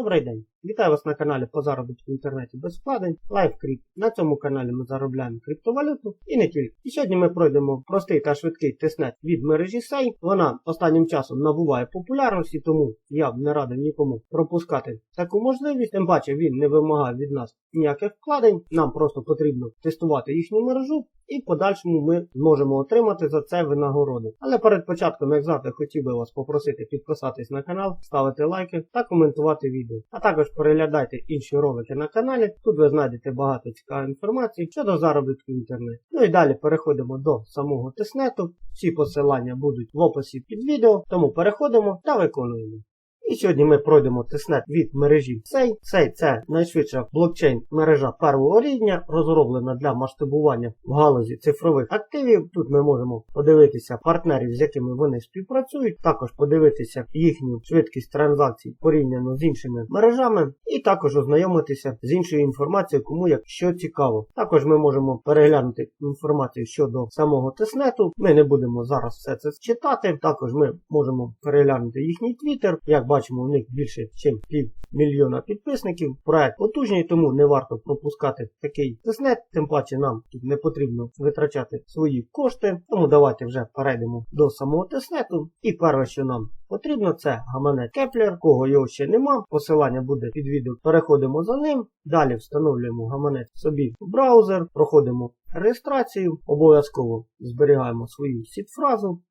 Добрий день! Вітаю вас на каналі по заробітку в інтернеті без вкладень LiveCrypt. На цьому каналі ми заробляємо криптовалюту і не тільки. І сьогодні ми пройдемо простий та швидкий тестнет від мережі SEI. Вона останнім часом набуває популярності, тому я б не радив нікому пропускати таку можливість. Тим паче він не вимагає від нас ніяких вкладень. Нам просто потрібно тестувати їхню мережу. І в подальшому ми зможемо отримати за це винагороду. Але перед початком, як завжди, хотів би вас попросити підписатись на канал, ставити лайки та коментувати відео. А також переглядайте інші ролики на каналі. Тут ви знайдете багато цікавої інформації щодо заробітку в інтернеті. Ну і далі переходимо до самого тиснету. Всі посилання будуть в описі під відео, тому переходимо та виконуємо. І сьогодні ми пройдемо тиснет від мережі SEI. SEI – це найшвидша блокчейн мережа первого рівня, розроблена для масштабування в галузі цифрових активів. Тут ми можемо подивитися партнерів, з якими вони співпрацюють, також подивитися їхню швидкість транзакцій порівняно з іншими мережами, і також ознайомитися з іншою інформацією, кому якщо цікаво. Також ми можемо переглянути інформацію щодо самого тиснету. Ми не будемо зараз все це читати. Також ми можемо переглянути їхній твіттер. Як бачимо, у них більше, ніж пів мільйона підписників. Проект потужний, тому не варто пропускати такий тиснет. Тим паче нам тут не потрібно витрачати свої кошти. Тому давайте вже перейдемо до самого тиснету. І перше, що нам потрібно, це гаманець Кеплер, кого його ще нема. Посилання буде під відео. Переходимо за ним. Далі встановлюємо гаманець собі в браузер, проходимо реєстрацію, обов'язково зберігаємо свою сітфразу.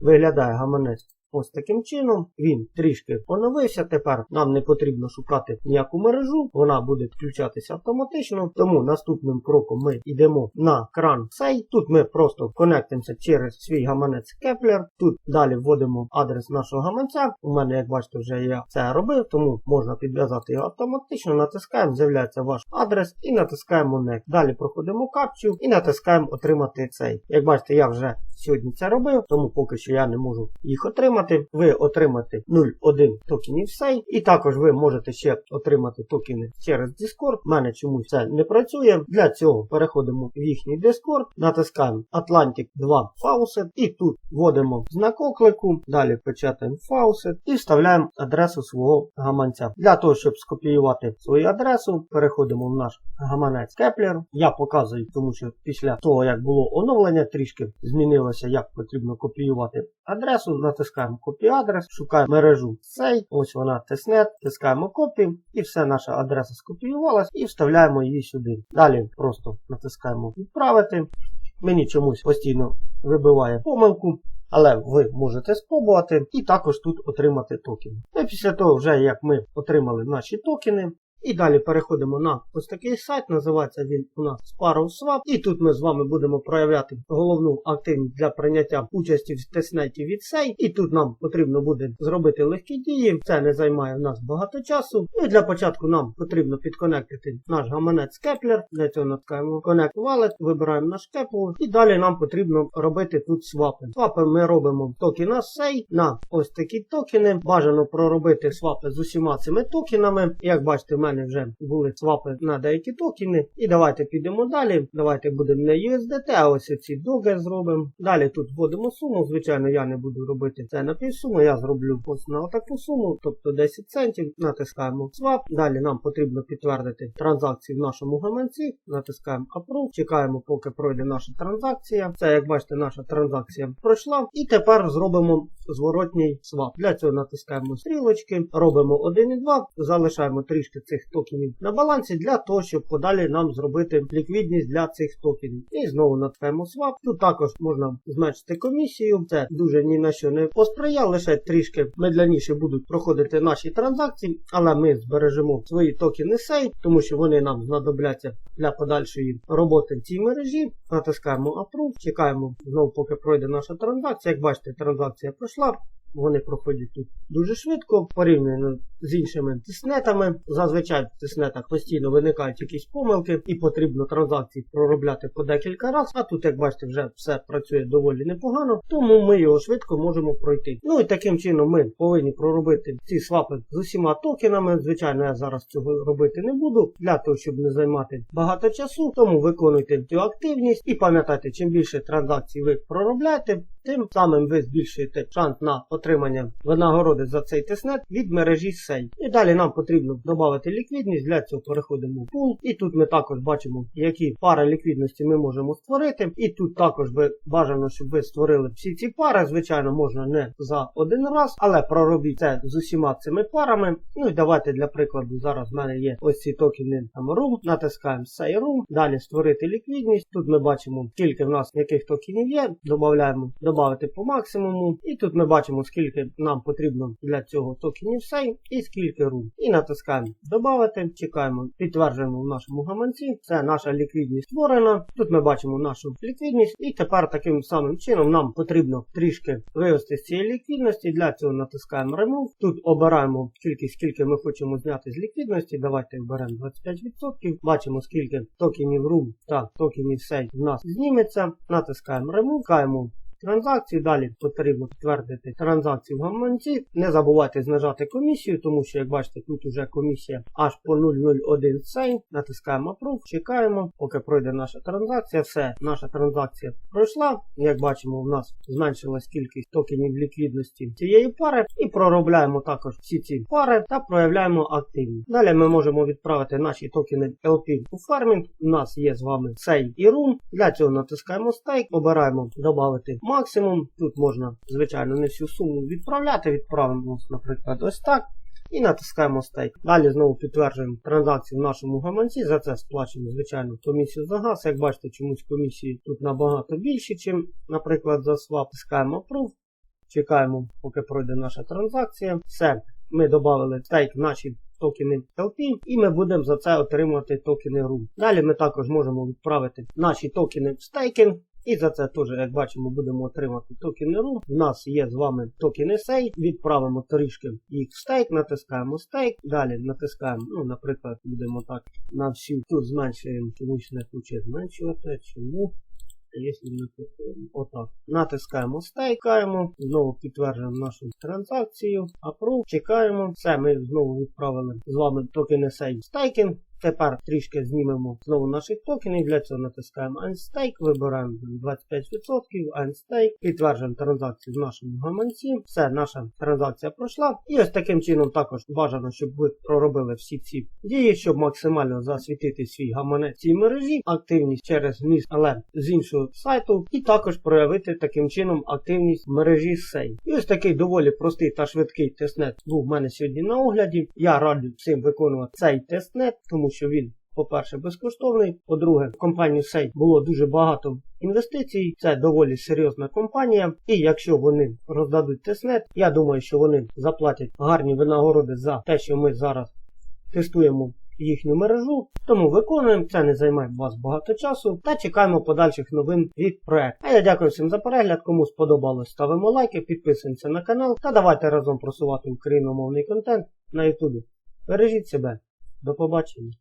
Виглядає гаманець Ось таким чином він трішки поновився. Тепер нам не потрібно шукати ніяку мережу, вона буде включатися автоматично. Тому наступним кроком ми йдемо на кран Сей. Тут ми просто конектимося через свій гаманець Kepler. Тут далі вводимо адрес нашого гаманця. У мене, як бачите, вже я це робив, тому можна підв'язати його автоматично. Натискаємо, з'являється ваш адрес і натискаємо Next. Далі проходимо капчу і натискаємо отримати цей. Як бачите, я вже сьогодні це робив, тому поки що я не можу їх отримати отримати, ви отримати 0,1 токенів SEI, і також ви можете ще отримати токени через Discord. У мене чомусь це не працює. Для цього переходимо в їхній Discord, натискаємо Atlantic 2 Faucet і тут вводимо знак оклику, далі печатаємо Faucet і вставляємо адресу свого гаманця. Для того, щоб скопіювати свою адресу, переходимо в наш гаманець Kepler. Я показую, тому що після того, як було оновлення, трішки змінилося, як потрібно копіювати адресу, натискаємо копію адрес, шукаємо мережу цей, ось вона тиснет, тискаємо копію і все, наша адреса скопіювалась і вставляємо її сюди. Далі просто натискаємо відправити. Мені чомусь постійно вибиває помилку. Але ви можете спробувати і також тут отримати токени. І після того, вже як ми отримали наші токени, і далі переходимо на ось такий сайт, називається він у нас SparrowSwap. І тут ми з вами будемо проявляти головну активність для прийняття участі в тестнеті від SEI. І тут нам потрібно буде зробити легкі дії. Це не займає в нас багато часу. Ну і для початку нам потрібно підконектити наш гаманець Kepler. Для цього натискаємо Connect Wallet, вибираємо наш Kepler. І далі нам потрібно робити тут свапи. Свапи ми робимо токена SEI на ось такі токени. Бажано проробити свапи з усіма цими токенами. Як бачите, в мене вже були свапи на деякі токени. І давайте підемо далі. Давайте будемо на USDT, а ось ці доги зробимо. Далі тут вводимо суму. Звичайно, я не буду робити це на півсуму. Я зроблю ось на таку суму, тобто 10 центів. Натискаємо свап. Далі нам потрібно підтвердити транзакції в нашому гаманці. Натискаємо Approve. Чекаємо, поки пройде наша транзакція. Це, як бачите, наша транзакція пройшла. І тепер зробимо зворотній свап. Для цього натискаємо стрілочки, робимо 1 і 2, залишаємо трішки цих токенів на балансі для того, щоб подалі нам зробити ліквідність для цих токенів. І знову натискаємо свап. Тут також можна зменшити комісію. Це дуже ні на що не посприяє, лише трішки медляніше будуть проходити наші транзакції, але ми збережемо свої токени сей, тому що вони нам знадобляться для подальшої роботи в цій мережі. Натискаємо Approve, чекаємо знову, поки пройде наша транзакція. Як бачите, транзакція пройшла. Вони проходять тут дуже швидко, порівняно з іншими тиснетами. Зазвичай в тиснетах постійно виникають якісь помилки і потрібно транзакції проробляти по декілька разів. А тут, як бачите, вже все працює доволі непогано, тому ми його швидко можемо пройти. Ну і таким чином ми повинні проробити ці свапи з усіма токенами. Звичайно, я зараз цього робити не буду, для того, щоб не займати багато часу. Тому виконуйте цю активність і пам'ятайте, чим більше транзакцій ви проробляєте, тим самим ви збільшуєте шанс на отримання отримання винагороди за цей тестнет від мережі сей. І далі нам потрібно додати ліквідність. Для цього переходимо в пул. І тут ми також бачимо, які пари ліквідності ми можемо створити. І тут також би бажано, щоб ви створили всі ці пари. Звичайно, можна не за один раз, але проробіть це з усіма цими парами. Ну і давайте для прикладу, зараз в мене є ось ці токени room, натискаємо Say room, далі створити ліквідність. Тут ми бачимо, скільки в нас яких токенів є, додаємо додати по максимуму. І тут ми бачимо, скільки нам потрібно для цього токенів Say і скільки room. І натискаємо додати, чекаємо, підтверджуємо в нашому гаманці. Це наша ліквідність створена. Тут ми бачимо нашу ліквідність, і тепер таким самим чином нам потрібно трішки вивести з цієї ліквідності. Для цього натискаємо Remove. Тут обираємо кількість, скільки ми хочемо зняти з ліквідності. Давайте вберемо 25%. Бачимо, скільки токенів RUM та токенів SAY в нас зніметься. Натискаємо Remove, каємо транзакцію. Далі потрібно підтвердити транзакцію в гаманці. Не забувайте знижати комісію, тому що, як бачите, тут уже комісія аж по 001 цей. Натискаємо Approve, чекаємо, поки пройде наша транзакція. Все, наша транзакція пройшла. Як бачимо, у нас зменшилась кількість токенів ліквідності цієї пари. І проробляємо також всі ці пари та проявляємо активність. Далі ми можемо відправити наші токени LP у фармінг. У нас є з вами цей і room. Для цього натискаємо стейк, обираємо додати максимум. Тут можна, звичайно, не всю суму відправляти. Відправимо, наприклад, ось так. І натискаємо стейк. Далі знову підтверджуємо транзакцію в нашому гаманці. За це сплачуємо, звичайно, комісію за газ. Як бачите, чомусь комісії тут набагато більше, ніж, наприклад, за свап. Тискаємо Approve. Чекаємо, поки пройде наша транзакція. Все, ми додали стейк в наші токени LP, і ми будемо за це отримувати токени RUM. Далі ми також можемо відправити наші токени в стейкінг. І за це теж, як бачимо, будемо отримати токени RUM. У нас є з вами токени SEI. Відправимо трішки їх в стейк, натискаємо стейк. Далі натискаємо, ну, наприклад, будемо так на всю. Тут зменшуємо, чомусь не хоче зменшувати. Чому? Якщо потрібно. Отак. Натискаємо стейкаємо, знову підтверджуємо нашу транзакцію. Approve, чекаємо. Все, ми знову відправили з вами токени SEI стейкінг. Тепер трішки знімемо знову наших токенів. Для цього натискаємо Unstake, вибираємо 25%, Unstake, підтверджуємо транзакцію в нашому гаманці. Все, наша транзакція пройшла. І ось таким чином також бажано, щоб ви проробили всі ці дії, щоб максимально засвітити свій гаманець цій мережі, активність через міст, але з іншого сайту, і також проявити таким чином активність в мережі SEI. І ось такий доволі простий та швидкий тестнет був в мене сьогодні на огляді. Я раджу всім виконувати цей тестнет, тому що він, по-перше, безкоштовний. По-друге, в компанії Sей було дуже багато інвестицій. Це доволі серйозна компанія. І якщо вони роздадуть тестнет, я думаю, що вони заплатять гарні винагороди за те, що ми зараз тестуємо. Їхню мережу, тому виконуємо, це не займає вас багато часу та чекаємо подальших новин від проекту. А я дякую всім за перегляд. Кому сподобалось, ставимо лайки, підписуємося на канал та давайте разом просувати україномовний контент на ютубі. Бережіть себе. До побачення.